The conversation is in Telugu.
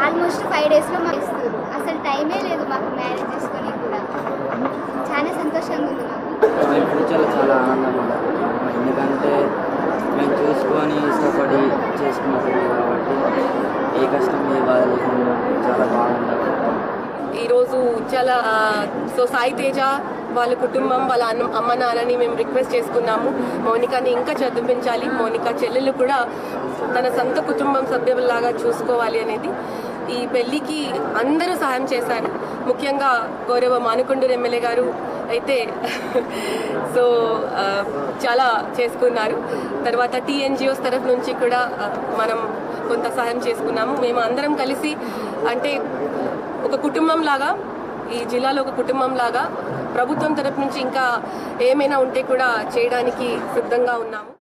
ఆల్మోస్ట్ ఫైవ్ డేస్లో మాకు ఇస్తారు అసలు టైమే లేదు మాకు మ్యారేజ్ చేసుకొని కూడా. చాలా సంతోషంగా ఉంది మాకు. ఫ్యూచర్లో చాలా ఆనందంగా ఎందుకంటే మేము చూసుకొని ఇష్టపడి చేసుకున్నప్పుడు కాబట్టి ఏ కష్టం ఏ బాధ లేకుండా చాలా బాగుంటుంది ఈరోజు చాలా సో సాయి తేజ వాళ్ళ కుటుంబం వాళ్ళ అన్న అమ్మ నాన్నని మేము రిక్వెస్ట్ చేసుకున్నాము. మౌనికాని ఇంకా చదివించాలి. మౌనిక చెల్లెలు కూడా తన సొంత కుటుంబం సభ్యులాగా చూసుకోవాలి అనేది ఈ పెళ్ళికి అందరూ సహాయం చేశారు. ముఖ్యంగా గౌరవ మానుకొండూరు ఎమ్మెల్యే గారు అయితే సో చాలా చేసుకున్నారు. తర్వాత టీఎన్జిఓస్ తరఫు నుంచి కూడా మనం కొంత సహాయం చేసుకున్నాము. మేము అందరం కలిసి అంటే ఒక కుటుంబం లాగా ఈ జిల్లాలో ఒక కుటుంబం లాగా ప్రభుత్వం తరపు నుంచి ఇంకా ఏమైనా ఉంటే కూడా చేయడానికి సిద్ధంగా ఉన్నాము.